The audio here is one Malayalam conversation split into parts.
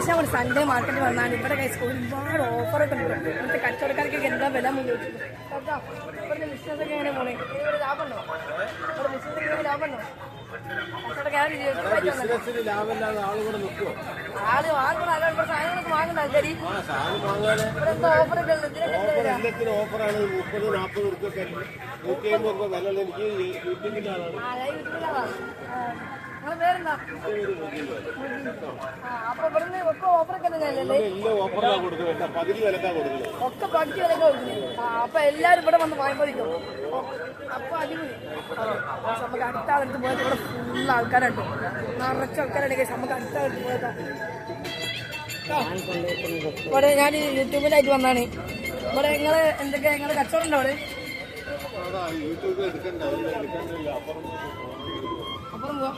ഗൈസ് ഒരു സൺഡേ മാർക്കറ്റ് വന്നാണ് ഇവിടെ കൈസ് ഒരുപാട് ഓഫറൊക്കെ ഉണ്ട്. ഇവിടുത്തെ കച്ചവടക്കാർക്കൊക്കെ എന്താ വില മുന്നിൽ ഇവിടുത്തെ ബിസിനസ് ഒക്കെ എങ്ങനെ പോണേ? ഇവിടെ ലാഭമുണ്ടോ ഇവിടെ ലാഭമുണ്ടോ ആൾ വാങ്ങണം. അല്ല ഇവിടെ സാധനങ്ങളൊക്കെ വാങ്ങണ്ട ശരി. ഇവിടെ എന്തോ ഓഫറൊക്കെ ഇതിനൊക്കെ? എല്ലാത്തിനും ഓഫറാണ് മുപ്പത് നാൽപ്പത് ഉറുപ്പൊക്കെ നൂറ്റി അമ്പത് രൂപ വില ഉള്ള എനിക്ക് ഒക്കെ പകുതി വിലക്ക് കൊടുക്കുന്നത് അപ്പൊ എല്ലാരും ഇവിടെ വന്ന് വാങ്ങിക്കൊണ്ടിരിക്കും അപ്പൊ അടിപൊളി. നമുക്ക് അടുത്ത പോയത് ഇവിടെ ഫുൾ ആൾക്കാരുണ്ട്. നിറച്ച ആൾക്കാരുണ്ടെങ്കിൽ. നമുക്ക് അടുത്ത പോയതാ ഇവിടെ ഞാൻ യൂട്യൂബിലായിട്ട് വന്നാണ്. ഇവിടെ നിങ്ങൾ എന്തൊക്കെയാ? നിങ്ങൾ കച്ചവടം ഉണ്ടോ അവിടെ? യൂട്യൂബിൽ എടുക്കണ്ട. അപ്പുറം പോവാ.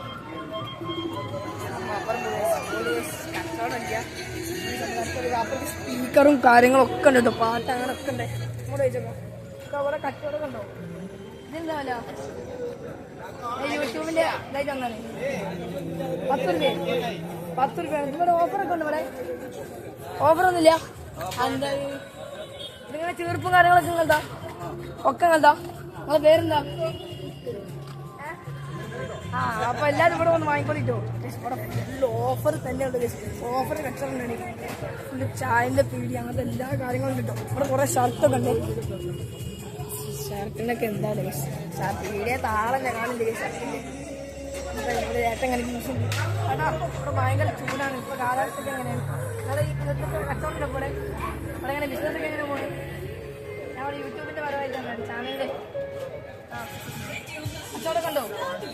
അപ്പുറം കച്ചവടമില്ല അപ്പുറത്ത് സ്പീക്കറും കാര്യങ്ങളൊക്കെ ഉണ്ട് കേട്ടോ. പാട്ട് അങ്ങനെ ഒക്കെ ഉണ്ട്? ഇതെന്താ യൂട്യൂബിന്റെ പത്ത് രൂപ പത്ത് രൂപ നിങ്ങളുടെ ഓഫറൊക്കെ ഉണ്ട് ഇവിടെ? ഓഫറൊന്നുമില്ല. എന്താ നിങ്ങളുടെ ചീർപ്പും കാര്യങ്ങളൊക്കെ നിങ്ങളതാ ഒക്കെ നിങ്ങളതാ നിങ്ങളെ പേരെന്താ? ആ അപ്പൊ എല്ലാരും ഇവിടെ വന്ന് വാങ്ങിക്കൊണ്ടിട്ടോ ഓഫർ തന്നെ ഉണ്ട് തന്നെയുണ്ട് ഓഫർ കച്ചറുണ്ട് ഫുള്ള് ചായന്റെ പീടി അങ്ങനത്തെ എല്ലാ കാര്യങ്ങളും കിട്ടും. ഇവിടെ കുറേ ഷർട്ടൊക്കെ ഉണ്ട്. ഷർട്ടിനൊക്കെ എന്താ ഷർട്ട് പീടിയെ ഞാൻ കാണില്ല ഇവിടെ ഇങ്ങനെ കേട്ടാ ഇവിടെ ഭയങ്കര ചൂടാണ്. ഇപ്പൊ കാലാവസ്ഥ എങ്ങനെയാണ്? നിങ്ങളെ ഈ ഇന്നത്തെ കച്ചവടം ഇവിടെ? ഇവിടെ എങ്ങനെ ബിസിനസ് ഒക്കെ എങ്ങനെ പോണേ? ഞാൻ യൂട്യൂബിന്റെ പരമായിട്ടാണ് ചാനലിന്റെ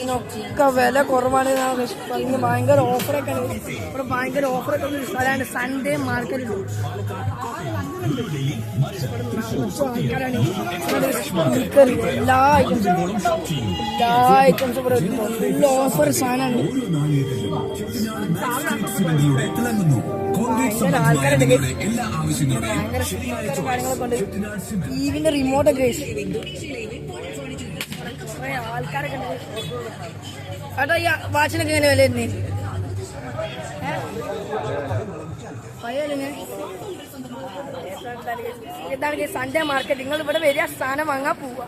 ഇതിനൊക്കെ വില കുറവാണ് പറഞ്ഞ് ഭയങ്കര ഓഫറൊക്കെ ഇവിടെ ഭയങ്കര ഓഫറൊക്കെ ഉള്ള സ്ഥലമാണ് സൺഡേ മാർക്കറ്റ് ആൾക്കാരാണ് ഇവിടെ സ്പീക്കർ എല്ലാ ഐറ്റംസും എല്ലാ ഐറ്റംസും ഇവിടെ ഫുൾ ഓഫർ സാധനമാണ്. ഭയങ്കര ആൾക്കാരുണ്ട്. ഭയങ്കര കാര്യങ്ങളൊക്കെ ഉണ്ട്. ടിവിന്റെ റിമോട്ടൊക്കെ കുറെ ആൾക്കാരൊക്കെ ഏട്ടാ ഈ വാച്ചിനൊക്കെ എങ്ങനെ വില വരുന്നേ ഇതാണ് സൺഡേ മാർക്കറ്റ് നിങ്ങൾ ഇവിടെ വരിക സാധനം വാങ്ങാൻ പോവുക.